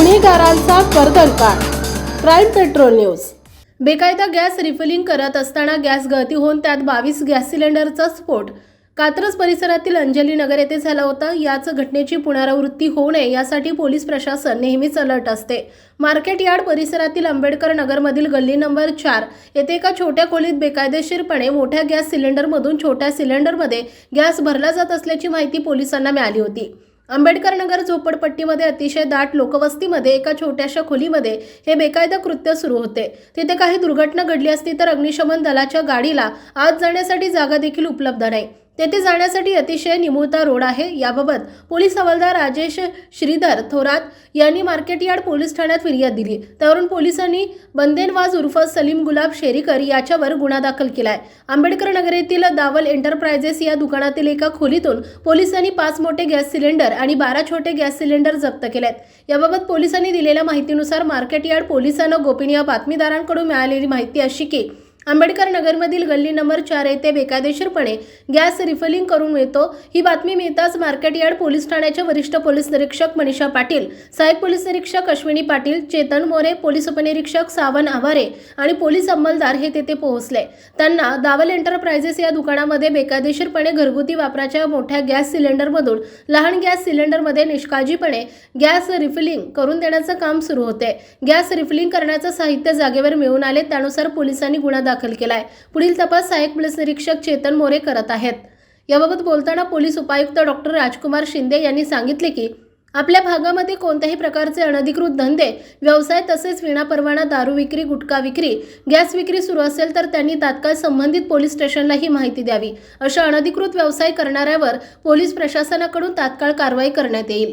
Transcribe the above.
गुन्हेगारांचा कर्दनकाळ crime patrol news. बेकायदा gas refilling करत असताना गॅस गळती होऊन त्यात बावीस गॅस सिलेंडरचा स्फोट. कात्रज परिसरातील अंजली नगर येथे झाला होता. याच घटनेची पुनरावृत्ती होऊ नये यासाठी पोलीस प्रशासन नेहमीच अलर्ट असते. मार्केट यार्ड परिसरातील आंबेडकर नगरमधील गल्ली नंबर चार येथे एका छोट्या खोलीत बेकायदेशीरपणे मोठ्या गॅस सिलेंडरमधून छोट्या सिलेंडरमध्ये गॅस भरला जात असल्याची माहिती पोलिसांना मिळाली होती. आंबेडकर नगर झोपडपट्टीमध्ये अतिशय दाट लोकवस्तीमध्ये एका छोट्याशा खोलीमध्ये हे बेकायदा कृत्य सुरू होते. तिथे काही दुर्घटना घडली असती तर अग्निशमन दलाच्या गाडीला आत जाण्यासाठी जागा देखील उपलब्ध नाही. तेथे जाण्यासाठी अतिशय निमुळता रोड आहे. याबाबत पोलीस हवालदार राजेश श्रीधर थोरात यांनी मार्केट यार्ड पोलीस ठाण्यात फिर्याद दिली. त्यावरून पोलिसांनी बंदेनवाज उर्फ सलीम गुलाब शेरीकर याच्यावर गुन्हा दाखल केलाय. आंबेडकर नगर येथील दावल एंटरप्राइजेस या दुकानातील एका खोलीतून पोलिसांनी पाच मोठे गॅस सिलेंडर आणि बारा छोटे गॅस सिलेंडर जप्त केलेत. याबाबत पोलिसांनी दिलेल्या माहितीनुसार मार्केट यार्ड पोलिसांना गोपनीय बातमीदारांकडून मिळालेली माहिती अशी की आंबेडकर नगरमधील गल्ली नंबर चार येथे बेकायदेशीरपणे गॅस रिफिलिंग करून मिळतो. ही बातमी मिळताच मार्केट यार्ड पोलीस ठाण्याचे वरिष्ठ पोलीस निरीक्षक मनीषा पाटील सहाय्यक पोलीस निरीक्षक अश्विनी पाटील चेतन मोरे पोलीस उपनिरीक्षक सावन आवारे आणि पोलीस अंमलदार हे तेथे पोहोचले. त्यांना दावल एंटरप्राइजेस या दुकानामध्ये बेकायदेशीरपणे घरगुती वापराच्या मोठ्या गॅस सिलेंडरमधून लहान गॅस सिलेंडरमध्ये निष्काळजीपणे गॅस रिफिलिंग करून देण्याचं काम सुरू होते. गॅस रिफिलिंग करण्याचं साहित्य जागेवर मिळून आले त्यानुसार पोलिसांनी गुन्हा दाखल केलाय. पुढील तपास सहाय्यक पोलीस निरीक्षक चेतन मोरे करत आहेत. याबाबत बोलताना पोलीस उपायुक्त डॉक्टर राजकुमार शिंदे यांनी सांगितले की आपल्या भागामध्ये कोणत्याही प्रकारचे अनधिकृत धंदे व्यवसाय तसेच विनापरवाना दारू विक्री गुटखा विक्री गॅस विक्री सुरू असेल तर त्यांनी तात्काळ संबंधित पोलीस स्टेशनला ही माहिती द्यावी. अशा अनधिकृत व्यवसाय करणाऱ्यावर पोलीस प्रशासनाकडून तात्काळ कारवाई करण्यात येईल.